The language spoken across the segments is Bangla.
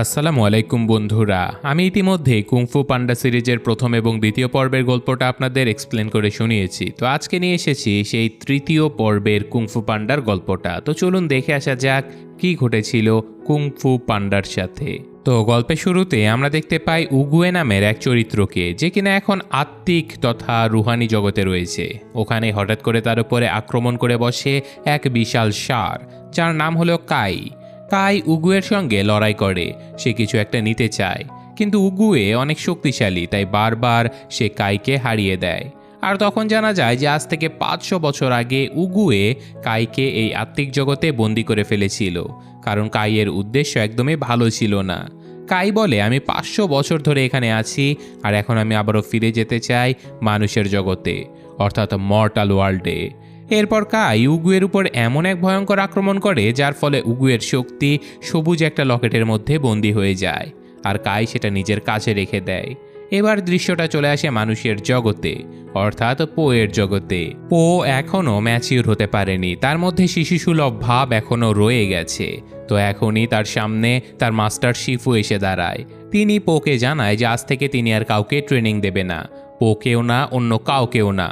আসসালামু আলাইকুম, বন্ধুরা। আমি ইতিমধ্যে কুংফু পান্ডা সিরিজের প্রথম এবং দ্বিতীয় পর্বের গল্পটা আপনাদের এক্সপ্লেন করে শুনিয়েছি। তো আজকে নিয়ে এসেছি সেই তৃতীয় পর্বের কুংফু পান্ডার গল্পটা। তো চলুন দেখে আসা যাক কি ঘটেছিল কুংফু পান্ডার সাথে। তো গল্পের শুরুতে আমরা দেখতে পাই উগুয়ে নামের এক চরিত্রকে, যে কিনা এখন আত্মিক তথা রুহানি জগতে রয়েছে। ওখানে হঠাৎ করে তার উপরে আক্রমণ করে বসে এক বিশাল সার, যার নাম হলো কাই। কাই উগুয়ের সঙ্গে লড়াই করে। সে কিছু একটা নিতে চায়। কিন্তু উগুয়ে অনেক শক্তিশালী, তাই বারবার সে কাইকে হারিয়ে দেয়। আর তখন জানা যায় যে আজ থেকে পাঁচশো বছর আগে উগুয়ে কাইকে এই আত্মিক জগতে বন্দি করে ফেলেছিল। কারণ কাইয়ের উদ্দেশ্য একদমই ভালো ছিল না। কাই বলে, আমি পাঁচশো বছর ধরে এখানে আছি, আর এখন আমি আবারও ফিরে যেতে চাই মানুষের জগতে। অর্থাৎ মর্টাল ওয়ার্ল্ডে এরপর কাই উগুয়ের উপর এমন এক ভয়ঙ্কর আক্রমণ করে, যার ফলে উগুয়ের শক্তি সবুজ একটা লকেটের মধ্যে বন্দি হয়ে যায়, আর কাই সেটা নিজের কাছে রেখে দেয়। এবার দৃশ্যটা চলে আসে মানুষের জগতে, অর্থাৎ পোয়ের জগতে। পো এখনও ম্যাচিউর হতে পারেনি, তার মধ্যে শিশুসুলভ ভাব এখনও রয়ে গেছে। তো এখনই তার সামনে তার মাস্টার শিফু এসে দাঁড়ায়। তিনি পোকে জানায় যে আজ থেকে তিনি আর কাউকে ট্রেনিং দেবে না, পোকেও না, অন্য কাউকেও না।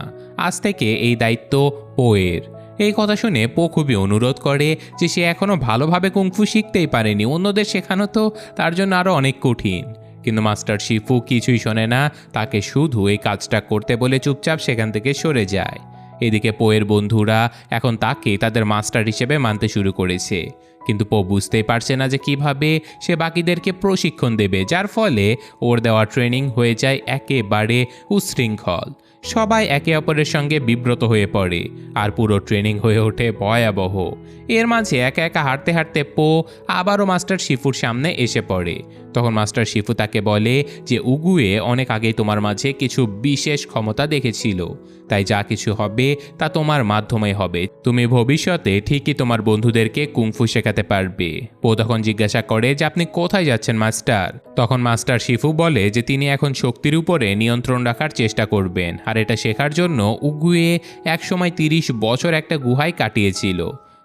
আজ থেকে এই দায়িত্ব পোয়ের এই কথা শুনে পো খুবই অনুরোধ করে যে সে এখনও ভালোভাবে কুংফু শিখতেই পারেনি, অন্যদের শেখানো তো তার জন্য আরও অনেক কঠিন। কিন্তু মাস্টার শিফু কিছুই শোনে না, তাকে শুধু এই কাজটা করতে বলে চুপচাপ সেখান থেকে সরে যায়। এদিকে পোয়ের বন্ধুরা এখন তাকে তাদের মাস্টার হিসেবে মানতে শুরু করেছে। কিন্তু পো বুঝতেই পারছে না যে কীভাবে সে বাকিদেরকে প্রশিক্ষণ দেবে, যার ফলে ওর দেওয়া ট্রেনিং হয়ে যায় একেবারে উশৃঙ্খল সবাই একে অপরের সঙ্গে বিব্রত হয়ে পড়ে, আর পুরো ট্রেনিং হয়ে ওঠে ভয়াবহ। এর মাঝে একা একা হাঁটতে হাঁটতে পো আবারও মাস্টার শিফুর সামনে এসে পড়ে। তখন মাস্টার শিফু তাকে বলে যে, উগুয়ে, অনেক আগেই তোমার মাঝে কিছু বিশেষ ক্ষমতা দেখেছিল। তাই যা কিছু হবে তা তোমার মাধ্যমে হবে। তুমি ভবিষ্যতে ঠিকই তোমার বন্ধুদেরকে কুংফু শেখাতে পারবে। পো তখন জিজ্ঞাসা করে যে, আপনি কোথায় যাচ্ছেন মাস্টার? তখন মাস্টার শিফু বলে যে, তিনি এখন শক্তির উপরে নিয়ন্ত্রণ রাখার চেষ্টা করবেন। আর এটা শেখার জন্য উগুয়ে একসময় তিরিশ বছর একটা গুহায় কাটিয়েছিল।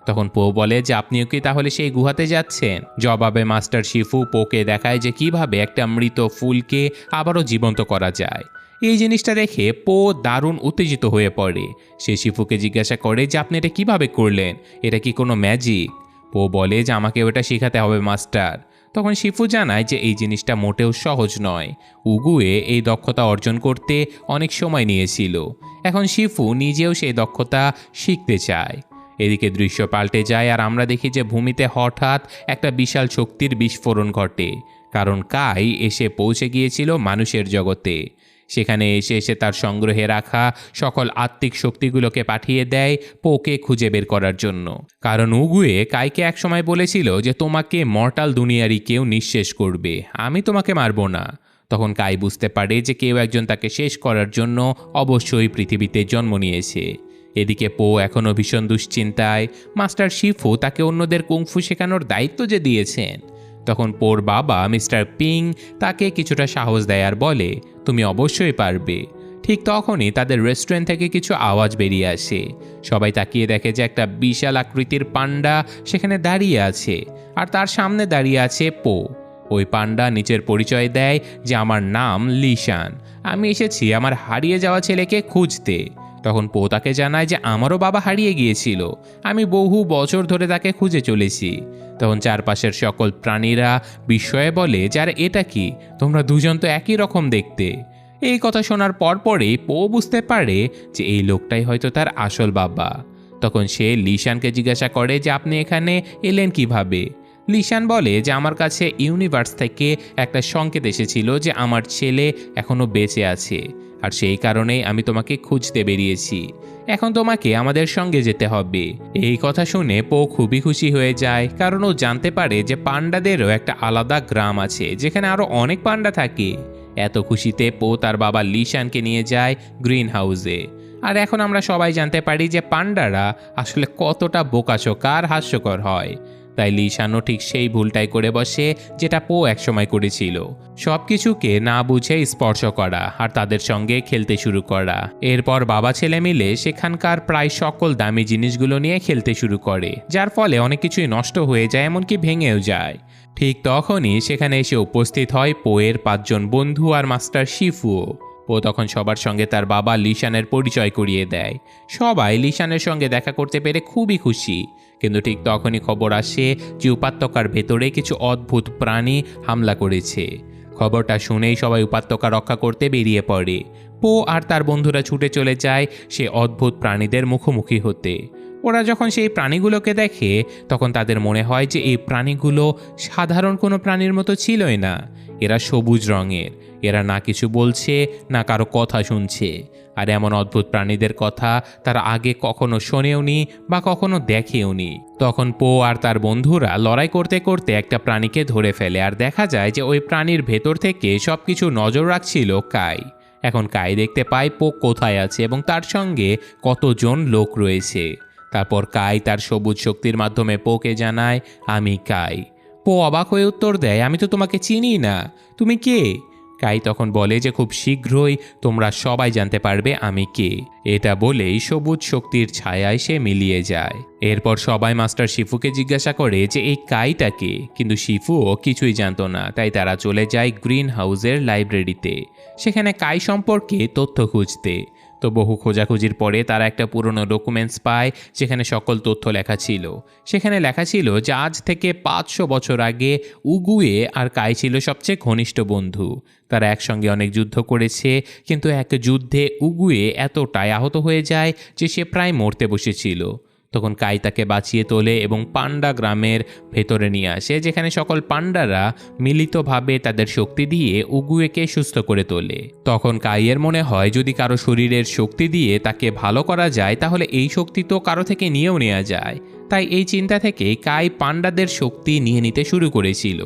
তখন পো বলে যে, আপনিও কি তাহলে সেই গুহাতে যাচ্ছেন? জবাবে মাস্টার শিফু পোকে দেখায় যে, কীভাবে একটা মৃত ফুলকে আবারও জীবন্ত করা যায়? এই জিনিসটা দেখে পো দারুণ উত্তেজিত হয়ে পড়ে। সে শিফুকে জিজ্ঞাসা করে যে, আপনি এটা কীভাবে করলেন? এটা কি কোনো ম্যাজিক? পো বলে যে আমাকে ওটা শেখাতে হবে, মাস্টার। তখন শিফু জানায় যে এই জিনিসটা মোটেও সহজ নয়। উগুয়ে এই দক্ষতা অর্জন করতে অনেক সময় নিয়েছিল। এখন শিফু নিজেও সেই দক্ষতা শিখতে চায়। এদিকে দৃশ্য পাল্টে যায় আর আমরা দেখি যে ভূমিতে হঠাৎ একটা বিশাল শক্তির বিস্ফোরণ ঘটে। কারণ কাই এসে পৌঁছে গিয়েছিল মানুষের জগতে। সেখানে এসে এসে তার সংগ্রহে রাখা সকল আত্মিক শক্তিগুলোকে পাঠিয়ে দেয় পোকে খুঁজে বের করার জন্য। কারণ উগুয়ে কাইকে একসময় বলেছিল যে, তোমাকে মর্টাল দুনিয়ারই কেউ নিঃশেষ করবে, আমি তোমাকে মারবো না। তখন কাই বুঝতে পারে যে, কেউ একজন তাকে শেষ করার জন্য অবশ্যই পৃথিবীতে জন্ম নিয়েছে। এদিকে পো এখনও ভীষণ দুশ্চিন্তায়। মাস্টার শিফু তাকে অন্যদের কুংফু শেখানোর দায়িত্ব যে দিয়েছেন তখন পোর বাবা মিস্টার পিং তাকে কিছুটা সাহস দেয় আর বলে, তুমি অবশ্যই পারবে। ঠিক তখনই তাদের রেস্টুরেন্ট থেকে কিছু আওয়াজ বেরিয়ে আসে। সবাই তাকিয়ে দেখে যে একটা বিশাল আকৃতির পান্ডা সেখানে দাঁড়িয়ে আছে আর তার সামনে দাঁড়িয়ে আছে পো। ওই পান্ডা নিচের পরিচয় দেয় যে, আমার নাম লিশান। আমি এসেছি আমার হারিয়ে যাওয়া ছেলেকে খুঁজতে। তখন পো তাকে জানায় যে আমারও বাবা হারিয়ে গিয়েছিল। আমি বহু বছর ধরে তাকে খুঁজে চলেছি। তখন চারপাশের সকল প্রাণীরা বিস্ময়ে বলে, যার এটা কি? তোমরা দুজন তো একই রকম দেখতে। এই কথা শোনার পরপরই পো বুঝতে পারে যে এই লোকটাই হয়তো তার আসল বাবা। তখন সে লিশানকে জিজ্ঞাসা করে যে, আপনি এখানে এলেন কীভাবে? লিশান বলে যে, আমার কাছে ইউনিভার্স থেকে একটা সংকেত এসেছিল যে, আমার ছেলে এখনও বেঁচে আছে। আর সেই কারণেই আমি তোমাকে খুঁজতে বেরিয়েছি। এখন তোমাকে আমাদের সঙ্গে যেতে হবে। এই কথা শুনে পো খুবই খুশি হয়ে যায়, কারণ ও জানতে পারে যে পান্ডাদেরও একটা আলাদা গ্রাম আছে, যেখানে আরও অনেক পান্ডা থাকে। এত খুশিতে পো তার বাবা লিশানকে নিয়ে যায় গ্রিন হাউসে। আর এখন আমরা সবাই জানতে পারি যে পান্ডারা আসলে কতটা বোকাচোকা আর হাস্যকর হয়। তাই লিশানও ঠিক সেই ভুলটাই করে বসে, যেটা পো একসময় করেছিল। সব কিছুকে না বুঝে স্পর্শ করা আর তাদের সঙ্গে খেলতে শুরু করা। এরপর বাবা ছেলে মিলে সেখানকার প্রায় সকল দামি জিনিসগুলো নিয়ে খেলতে শুরু করে, যার ফলে অনেক কিছুই নষ্ট হয়ে যায় এমনকি ভেঙেও যায়। ঠিক তখনই সেখানে এসে উপস্থিত হয় পোয়ের পাঁচজন বন্ধু আর মাস্টার শিফুও। পো তখন সবার সঙ্গে তার বাবা লিশানের পরিচয় করিয়ে দেয়। সবাই লিশানের সঙ্গে দেখা করতে পেরে খুবই খুশি। কিন্তু ঠিক তখনই খবর আসে যে উপত্যকার ভেতরে কিছু অদ্ভুত প্রাণী হামলা করেছে। খবরটা শুনেই সবাই উপত্যকা রক্ষা করতে বেরিয়ে পড়ে। পো আর তার বন্ধুরা ছুটে চলে যায় সে অদ্ভুত প্রাণীদের মুখোমুখি হতে। ওরা যখন সেই প্রাণীগুলোকে দেখে, তখন তাদের মনে হয় যে এই প্রাণীগুলো সাধারণ কোনো প্রাণীর মতো ছিলই না। এরা সবুজ রঙের। এরা না কিছু বলছে, না কারও কথা শুনছে। আর এমন অদ্ভুত প্রাণীদের কথা তারা আগে কখনো শোনেওনি বা কখনো দেখেওনি। তখন পো আর তার বন্ধুরা লড়াই করতে করতে একটা প্রাণীকে ধরে ফেলে আর দেখা যায় যে ওই প্রাণীর ভেতর থেকে সব কিছু নজর রাখছিল কাই। এখন কাই দেখতে পায় পো কোথায় আছে এবং তার সঙ্গে কতজন লোক রয়েছে। তারপর কাই তার সবুজ শক্তির মাধ্যমে পোকে জানায়, আমি কাই। পো অবাক হয়ে উত্তর দেয়, আমি তো তোমাকে চিনি না। তুমি কে? কাই তখন বলে যে, খুব শীঘ্রই তোমরা সবাই জানতে পারবে আমি কে। এটা বলেই সবুজ শক্তির ছায়ায় সে মিলিয়ে যায়। এরপর সবাই মাস্টার শিফুকে জিজ্ঞাসা করে যে, এই কাইটা কে? কিন্তু শিফুও কিছুই জানতো না, তাই তারা চলে যায় গ্রিন হাউসের লাইব্রেরিতে। সেখানে কাই সম্পর্কে তথ্য খুঁজতে। তো বহু খোঁজাখুঁজির পরে তারা একটা পুরনো ডকুমেন্টস পায়, যেখানে সকল তথ্য লেখা ছিল। সেখানে লেখা ছিল যে আজ থেকে পাঁচশো বছর আগে উগুয়ে আর কাই ছিল সবচেয়ে ঘনিষ্ঠ বন্ধু। তারা একসঙ্গে অনেক যুদ্ধ করেছে, কিন্তু এক যুদ্ধে উগুয়ে এতটাই আহত হয়ে যায় যে সে প্রায় মরতে বসেছিল। তখন কাই তাকে বাঁচিয়ে তোলে এবং পান্ডা গ্রামের ভেতরে নিয়ে আসে, যেখানে সকল পান্ডারা মিলিতভাবে তাদের শক্তি দিয়ে উগুয়েকে সুস্থ করে তোলে। তখন কাইয়ের মনে হয়, যদি কারও শরীরের শক্তি দিয়ে তাকে ভালো করা যায়, তাহলে এই শক্তি তো কারও থেকে নিয়েও নেওয়া যায়। তাই এই চিন্তা থেকে কাই পান্ডাদের শক্তি নিয়ে নিতে শুরু করেছিল।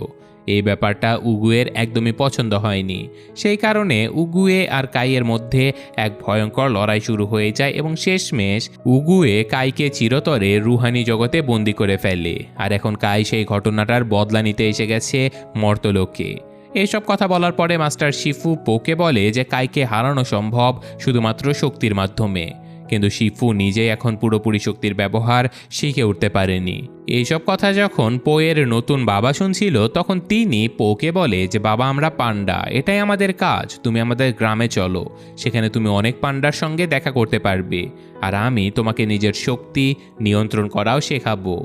এই ব্যাপারটা উগুয়ের একদমই পছন্দ হয়নি। সেই কারণে উগুয়ে আর কাইয়ের মধ্যে এক ভয়ঙ্কর লড়াই শুরু হয়ে যায় এবং শেষমেশ উগুয়ে কাইকে চিরতরে রুহানি জগতে বন্দি করে ফেলে। আর এখন কাই সেই ঘটনাটার বদলা নিতে এসে গেছে মর্তলোকে এইসব কথা বলার পরে মাস্টার শিফু পোকে বলে যে কাইকে হারানো সম্ভব শুধুমাত্র শক্তির মাধ্যমে। কিন্তু শিফু নিজেই এখন পুরোপুরি শক্তির ব্যবহার শিখে উঠতে পারেনি। এইসব কথা যখন পোয়ের নতুন বাবা শুনছিল, তখন তিনি পোকে বলে যে, বাবা, আমরা পান্ডা, এটাই আমাদের কাজ, তুমি আমাদের গ্রামে চলো, সেখানে তুমি অনেক পান্ডার সঙ্গে দেখা করতে পারবে, আর আমি তোমাকে নিজের শক্তি নিয়ন্ত্রণ করাও শেখাবো।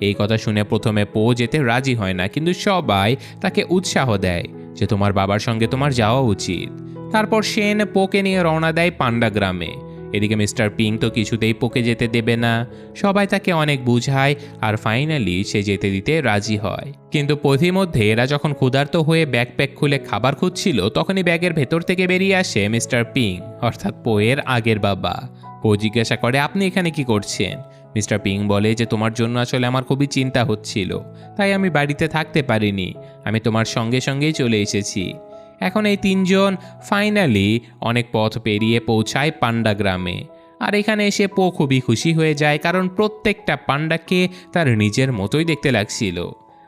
এই কথা শুনে প্রথমে পো যেতে রাজি হয় না, কিন্তু সবাই তাকে উৎসাহ দেয় যে, তোমার বাবার সঙ্গে তোমার যাওয়া উচিত। তারপর সেন পোকে নিয়ে রওনা দেয় পান্ডা গ্রামে। এদিকে মিস্টার পিং তো কিছুতেই পোকে যেতে দেবে না। সবাই তাকে অনেক বুঝায় আর ফাইনালি সে যেতে দিতে রাজি হয়। কিন্তু পথিমধ্যে এরা যখন ক্ষুধার্ত হয়ে ব্যাকপ্যাক খুলে খাবার খুঁজছিল, তখনই ব্যাগের ভেতর থেকে বেরিয়ে আসে মিস্টার পিং, অর্থাৎ পোয়ের আগের বাবা। পো জিজ্ঞাসা করে, আপনি এখানে কি করছেন? মিস্টার পিং বলে যে, তোমার জন্য আসলে আমার খুবই চিন্তা হচ্ছিল। তাই আমি বাড়িতে থাকতে পারিনি। আমি তোমার সঙ্গে সঙ্গেই চলে এসেছি। এখন এই তিনজন ফাইনালি অনেক পথ পেরিয়ে পৌঁছায় পান্ডা গ্রামে। আর এখানে এসে পো খুবই খুশি হয়ে যায়, কারণ প্রত্যেকটা পান্ডাকে তার নিজের মতোই দেখতে লাগছিল।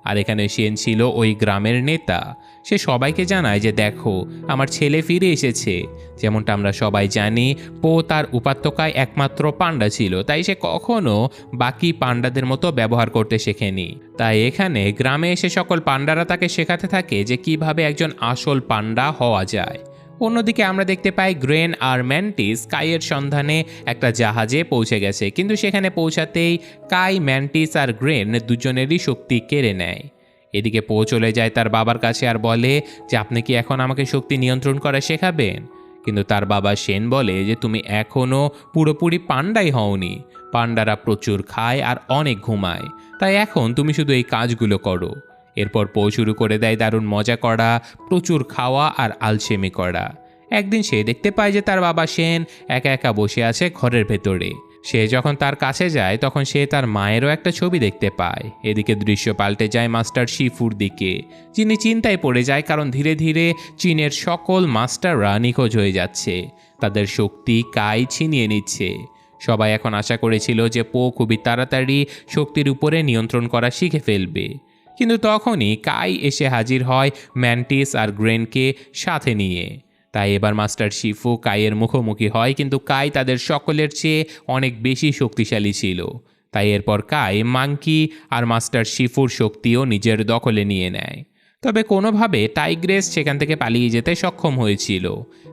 আর এখানে সেন ছিল ওই গ্রামের নেতা। সে সবাইকে জানায় যে দেখো, আমার ছেলে ফিরে এসেছে। যেমনটা আমরা সবাই জানি, পো তার উপত্যকায় একমাত্র পান্ডা ছিল, তাই সে কখনো বাকি পান্ডাদের মতো ব্যবহার করতে শেখেনি। তাই এখানে গ্রামে এসে সকল পান্ডারা তাকে শেখাতে থাকে যে কীভাবে একজন আসল পান্ডা হওয়া যায়। অন্যদিকে আমরা দেখতে পাই গ্রেন আর ম্যান্টিস কাইয়ের সন্ধানে একটা জাহাজে পৌঁছে গেছে, কিন্তু সেখানে পৌঁছাতেই কাই, ম্যান্টিস আর গ্রেন দুজনেরই শক্তি কেড়ে নেয়। এদিকে পো চলে যায় তার বাবার কাছে আর বলে যে, আপনি কি এখন আমাকে শক্তি নিয়ন্ত্রণ করা শেখাবেন? কিন্তু তার বাবা সেন বলে যে, তুমি এখনও পুরোপুরি পান্ডাই হওনি। পান্ডারা প্রচুর খায় আর অনেক ঘুমায়। তাই এখন তুমি শুধু এই কাজগুলো করো। এরপর পো শুরু করে দেয় দারুণ মজা করা, প্রচুর খাওয়া আর আলসেমি করা। একদিন সে দেখতে পায় যে, তার বাবা সেন একা একা বসে আছে ঘরের ভেতরে। সে যখন তার কাছে যায়, তখন সে তার মায়েরও একটা ছবি দেখতে পায়। এদিকে দৃশ্য পাল্টে যায় মাস্টার শিফুর দিকে, যিনি চিন্তায় পড়ে যায় কারণ ধীরে ধীরে চীনের সকল মাস্টাররা নিখোঁজ হয়ে যাচ্ছে। তাদের শক্তি কাই ছিনিয়ে নিচ্ছে। সবাই এখন আশা করেছিল যে পো খুবই তাড়াতাড়ি শক্তির উপরে নিয়ন্ত্রণ করা শিখে ফেলবে। কিন্তু তখনই কাই এসে হাজির হয় ম্যান্টিস আর গ্রেনকে সাথে নিয়ে। তাই এবার মাস্টার শিফু কাইয়ের মুখোমুখি হয়, কিন্তু কাই তাদের সকলের চেয়ে অনেক বেশি শক্তিশালী ছিল। তাই এরপর কাই, মাঙ্কি আর মাস্টার শিফুর শক্তিও নিজের দখলে নিয়ে নেয়। তবে কোনোভাবে টাইগ্রেস সেখান থেকে পালিয়ে যেতে সক্ষম হয়েছিল।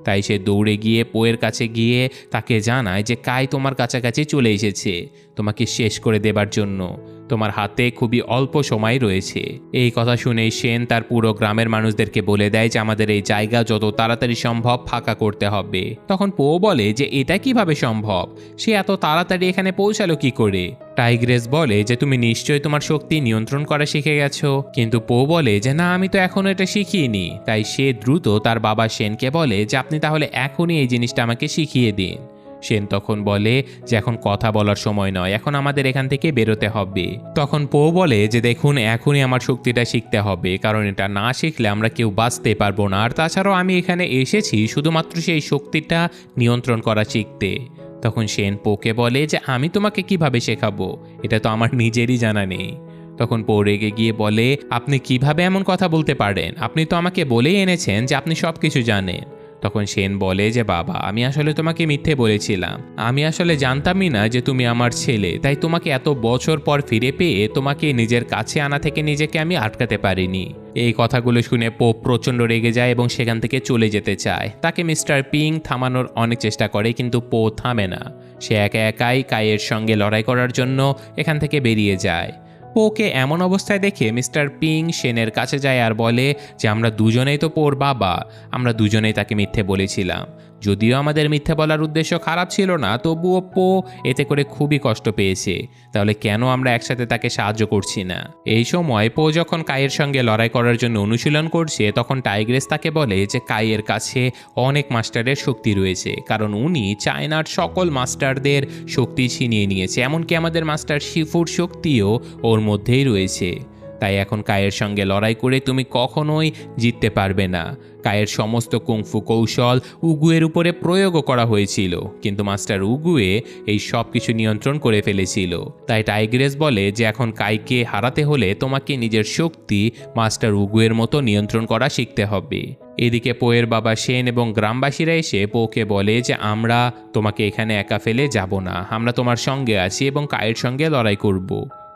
তাই সে দৌড়ে গিয়ে পোয়ের কাছে গিয়ে তাকে জানায় যে, কাই তোমার কাছাকাছি চলে এসেছে। তোমাকে শেষ করে দেবার জন্য। তোমার হাতে খুবই অল্প সময় রয়েছে। এই কথা শুনে সেন তার পুরো গ্রামের মানুষদেরকে বলে দেয় যে আমাদের এই জায়গা যত তাড়াতাড়ি সম্ভব ফাঁকা করতে হবে। তখন পো বলে যে, এটা কীভাবে সম্ভব? সে এত তাড়াতাড়ি এখানে পৌঁছালো কি করে? টাইগ্রেস বলে যে, তুমি নিশ্চয়ই তোমার শক্তি নিয়ন্ত্রণ করা শিখে গেছো। কিন্তু পো বলে যে, না, আমি তো এখনও এটা শিখিনি। তাই সে দ্রুত তার বাবা সেনকে বলে যে, আপনি তাহলে এখনই এই জিনিসটা আমাকে শিখিয়ে দিন। সেন তখন বলে যে এখন কথা বলার সময় নয়, এখন আমাদের এখান থেকে বেরোতে হবে। তখন পো বলে যে দেখুন, এখনই আমার শক্তিটা শিখতে হবে, কারণ এটা না শিখলে আমরা কেউ বাঁচতে পারব না। আর তাছাড়াও আমি এখানে এসেছি শুধুমাত্র সেই শক্তিটা নিয়ন্ত্রণ করা শিখতে। তখন সেন পোকে বলে যে আমি তোমাকে কীভাবে শেখাবো? এটা তো আমার নিজেরই জানা নেই। তখন পো রেগে গিয়ে বলে, আপনি কীভাবে এমন কথা বলতে পারেন? আপনি তো আমাকে বলেই এনেছেন যে আপনি সব কিছু জানেন। তখন সেন বলে যে, বাবা, আমি আসলে তোমাকে মিথ্যে বলেছিলাম। আমি আসলে জানতামই না যে তুমি আমার ছেলে। তাই তোমাকে এত বছর পর ফিরে পেয়ে তোমাকে নিজের কাছে আনা থেকে নিজেকে আমি আটকাতে পারিনি। এই কথাগুলো শুনে পোপ প্রচণ্ড রেগে যায় এবং সেখান থেকে চলে যেতে চায়। তাকে মিস্টার পিং থামানোর অনেক চেষ্টা করে, কিন্তু পো থামে না। সে একা একাই কায়ের সঙ্গে লড়াই করার জন্য এখান থেকে বেরিয়ে যায়। পোকে এমন অবস্থায় দেখে মিস্টার পিং সেনের কাছে যায় আর বলে যে, আমরা দুজনেই তো পোর বাবা। আমরা দুজনেই তাকে মিথ্যে বলেছিলাম। যদিও আমাদের মিথ্যে বলার উদ্দেশ্য খারাপ ছিল না তবুও পো এতে করে খুবই কষ্ট পেয়েছে। তাহলে কেন আমরা একসাথে তাকে সাহায্য করছি না? এই সময় পো যখন কায়ের সঙ্গে লড়াই করার জন্য অনুশীলন করছে, তখন টাইগ্রেস তাকে বলে যে কাইয়ের কাছে অনেক মাস্টারের শক্তি রয়েছে, কারণ উনি চায়নার সকল মাস্টারদের শক্তি ছিনিয়ে নিয়েছে, এমনকি আমাদের মাস্টার শিফুর শক্তিও ওর মধ্যেই রয়েছে। তাই এখন কায়ের সঙ্গে লড়াই করে তুমি কখনোই জিততে পারবে না। কায়ের সমস্ত কুংফু কৌশল উগুয়ের উপরে প্রয়োগও করা হয়েছিল, কিন্তু মাস্টার উগুয়ে এই সব কিছু নিয়ন্ত্রণ করে ফেলেছিল। তাই টাইগ্রেস বলে যে এখন কাইকে হারাতে হলে তোমাকে নিজের শক্তি মাস্টার উগুয়ের মতো নিয়ন্ত্রণ করা শিখতে হবে। এদিকে পোয়ের বাবা সেন এবং গ্রামবাসীরা এসে পোকে বলে যে, আমরা তোমাকে এখানে একা ফেলে যাব না। আমরা তোমার সঙ্গে আছি এবং কায়ের সঙ্গে লড়াই করব।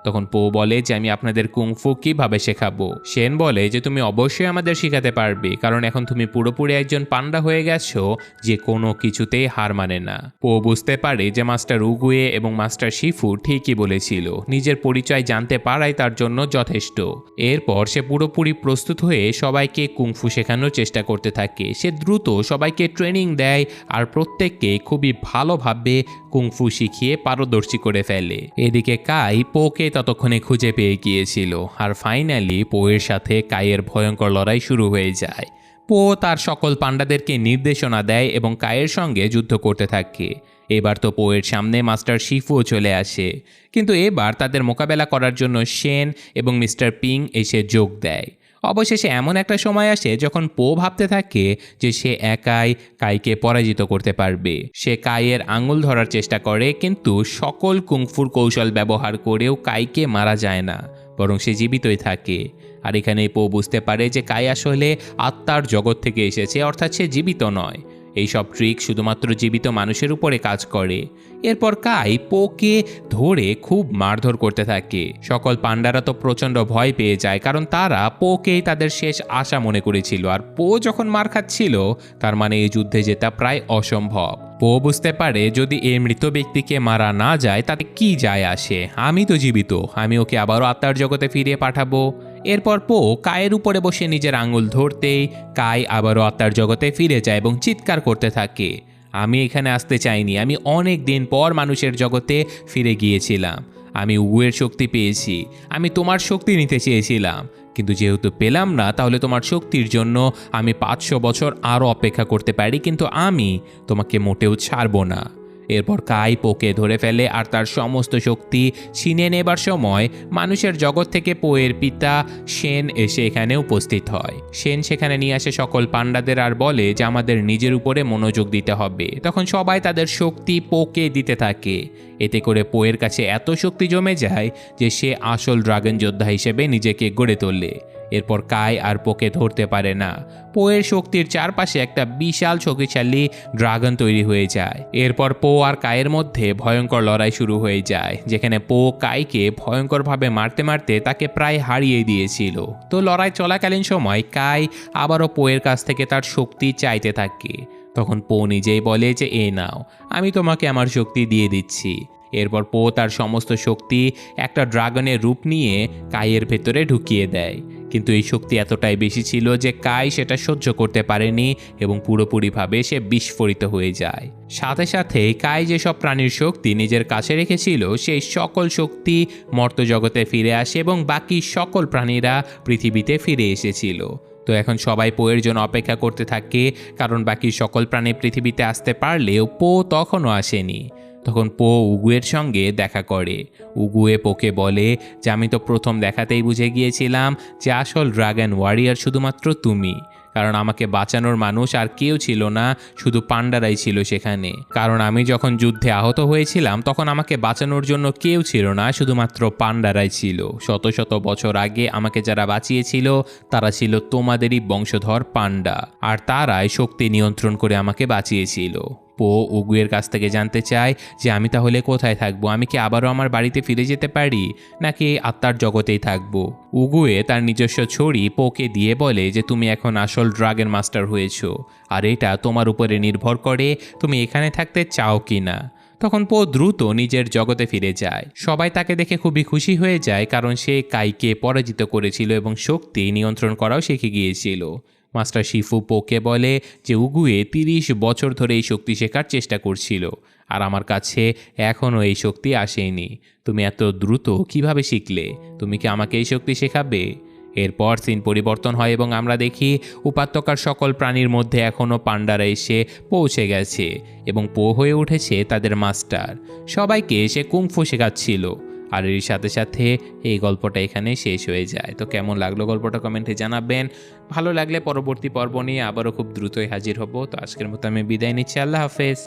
তখন পো বলে যে, আমি আপনাদের কুংফু কীভাবে শেখাবো? সেন বলে যে, তুমি অবশ্যই আমাদের শেখাতে পারবে, কারণ এখন তুমি পুরোপুরি একজন পান্ডা হয়ে গেছো, যে কোনো কিছুতেই হার মানে না। পো বুঝতে পারে যে, মাস্টার উগুয়ে এবং মাস্টার শিফু ঠিকই বলেছিল, নিজের পরিচয় জানতে পারাই তার জন্য যথেষ্ট। এরপর সে পুরোপুরি প্রস্তুত হয়ে সবাইকে কুংফু শেখানোর চেষ্টা করতে থাকে। সে দ্রুত সবাইকে ট্রেনিং দেয় আর প্রত্যেককে খুবই ভালোভাবে কুংফু শিখিয়ে পারদর্শী করে ফেলে। এদিকে কাই পোকে ততক্ষণে খুঁজে পেয়ে গিয়েছিল। আর ফাইনালি পোয়ের সাথে কায়ের ভয়ঙ্কর লড়াই শুরু হয়ে যায়। পো তার সকল পাণ্ডাদেরকে নির্দেশনা দেয় এবং কায়ের সঙ্গে যুদ্ধ করতে থাকে। এবার তো পোয়ের সামনে মাস্টার শিফুও চলে আসে। কিন্তু এবার তাদের মোকাবেলা করার জন্য সেন এবং মিস্টার পিং এসে যোগ দেয়। অবশেষে এমন একটা সময় আসে যখন পো ভাবতে থাকে যে সে একাই কাইকে পরাজিত করতে পারবে। সে কাইয়ের আঙুল ধরার চেষ্টা করে, কিন্তু সকল কুংফুর কৌশল ব্যবহার করেও কাইকে মারা যায় না, বরং সে জীবিতই থাকে। আর এখানেই পো বুঝতে পারে যে কাই আসলে আত্মার জগৎ থেকে এসেছে, অর্থাৎ সে জীবিত নয়। এই সব ট্রিক শুধুমাত্র জীবিত মানুষের উপরে কাজ করে। এরপর কাই পোকে ধরে খুব মারধর করতে থাকে। সকল পান্ডারা তো প্রচণ্ড ভয় পেয়ে যায়, কারণ তারা পোকেই তাদের শেষ আশা মনে করেছিল। আর পো যখন মার খাচ্ছিল, তার মানে এই যুদ্ধে জেতা প্রায় অসম্ভব। পো বুঝতে পারে যদি এই মৃত ব্যক্তিকে মারা না যায়, তাতে কি যায় আসে? আমি তো জীবিত, আমি ওকে আবারও আত্মার জগতে ফিরিয়ে পাঠাবো। এরপর পো কায়ের উপরে বসে নিজের আঙুল ধরতেই কাই আবারও আত্মার জগতে ফিরে যায় এবং চিৎকার করতে থাকে। আমি এখানে আসতে চাইনি, আমি অনেক দিন পর মানুষের জগতে ফিরে গিয়েছিলাম। আমি উয়ের শক্তি পেয়েছি, আমি তোমার শক্তি নিতে চেয়েছিলাম। কিন্তু যেহেতু পেলাম না, তাহলে তোমার শক্তির জন্য আমি পাঁচশো বছর আরও অপেক্ষা করতে পারি, কিন্তু আমি তোমাকে মোটেও ছাড়বো না। এরপর কাই পোকে ধরে ফেলে আর তার সমস্ত শক্তি ছিনে নেবার সময় মানুষের জগৎ থেকে পোয়ের পিতা সেন এসে এখানে উপস্থিত হয়। সেন সেখানে নিয়ে আসে সকল পাণ্ডাদের আর বলে যে আমাদের নিজের উপরে মনোযোগ দিতে হবে। তখন সবাই তাদের শক্তি পোকে দিতে থাকে। এতে করে পোয়ের কাছে এত শক্তি জমে যায় যে সে আসল ড্রাগন যোদ্ধা হিসেবে নিজেকে গড়ে তোলে। এরপর কাই আর পোকে ধরতে পারে না। পোয়ের শক্তির চারপাশে একটা বিশাল শক্তিশালী ড্রাগন তৈরি হয়ে যায়। এরপর পো আর কায়ের মধ্যে ভয়ঙ্কর লড়াই শুরু হয়ে যায়, যেখানে পো কাইকে ভয়ঙ্করভাবে মারতে মারতে তাকে প্রায় হারিয়ে দিয়েছিল। তো লড়াই চলাকালীন সময় কাই আবারও পোয়ের কাছ থেকে তার শক্তি চাইতে থাকে। তখন পো নিজেই বলে যে, এ নাও, আমি তোমাকে আমার শক্তি দিয়ে দিচ্ছি। এরপর পো তার সমস্ত শক্তি একটা ড্রাগনের রূপ নিয়ে কাইয়ের ভেতরে ঢুকিয়ে দেয়। কিন্তু এই শক্তি এতটাই বেশি ছিল যে কাই সেটা সহ্য করতে পারেনি এবং পুরোপুরিভাবে সে বিস্ফোরিত হয়ে যায়। সাথে সাথে কাই যেসব প্রাণীর শক্তি নিজের কাছে রেখেছিল, সেই সকল শক্তি মর্তজগতে ফিরে আসে এবং বাকি সকল প্রাণীরা পৃথিবীতে ফিরে এসেছিল। তো এখন সবাই পোয়ের জন্য অপেক্ষা করতে থাকে, কারণ বাকি সকল প্রাণী পৃথিবীতে আসতে পারলেও পো তখনও আসেনি। তখন পো উগুয়ের সঙ্গে দেখা করে। উগুয়ে পোকে বলে, যে আমি তো প্রথম দেখাতেই বুঝে গিয়েছিলাম যে আসল ড্রাগন ওয়ারিয়ার শুধুমাত্র তুমি। কারণ আমাকে বাঁচানোর মানুষ আর কেউ ছিল না, শুধু পান্ডারাই ছিল সেখানে। কারণ আমি যখন যুদ্ধে আহত হয়েছিলাম, তখন আমাকে বাঁচানোর জন্য কেউ ছিল না, শুধুমাত্র পান্ডারাই ছিল। শত শত বছর আগে আমাকে যারা বাঁচিয়েছিল, তারা ছিল তোমাদেরই বংশধর পান্ডা আর তারাই শক্তি নিয়ন্ত্রণ করে আমাকে বাঁচিয়েছিল। পো উগুয়ের কাছ থেকে জানতে চায় যে আমি তাহলে কোথায় থাকব? আমি কি আবারও আমার বাড়িতে ফিরে যেতে পারি? নাকি আত্মার জগতেই থাকব? উগুয়ে তার নিজস্ব ছড়ি পোকে দিয়ে বলে যে, তুমি এখন আসল ড্রাগের মাস্টার হয়েছো। আর এটা তোমার উপরে নির্ভর করে তুমি এখানে থাকতে চাও কি না? তখন পো দ্রুত নিজের জগতে ফিরে যায়। সবাই তাকে দেখে খুবই খুশি হয়ে যায়, কারণ সে কাইকে পরাজিত করেছিল এবং শক্তি নিয়ন্ত্রণ করাও শিখে গিয়েছিল। মাস্টার শিফু পোকে বলে যে উগুয়ে তিরিশ বছর ধরে এই শক্তি শেখার চেষ্টা করছিল। আর আমার কাছে এখনও এই শক্তি আসেনি। তুমি এত দ্রুত কীভাবে শিখলে? তুমি কি আমাকে এই শক্তি শেখাবে? এরপর সিন পরিবর্তন হয় এবং আমরা দেখি উপত্যকার সকল প্রাণীর মধ্যে এখনও পান্ডারা এসে পৌঁছে গেছে এবং পো হয়ে উঠেছে তাদের মাস্টার। সবাইকে সে কুংফু শেখাচ্ছিল। আর এর সাথে সাথে এই গল্পটা এখানে শেষ হয়ে যায়। তো কেমন লাগল গল্পটা কমেন্টে জানাবেন। ভালো লাগলে পরবর্তী পর্ব নিয়ে আবারও খুব দ্রুতই হাজির হব। তো আজকের মতো আমি বিদায় নিচ্ছি। আল্লাহ হাফেজ।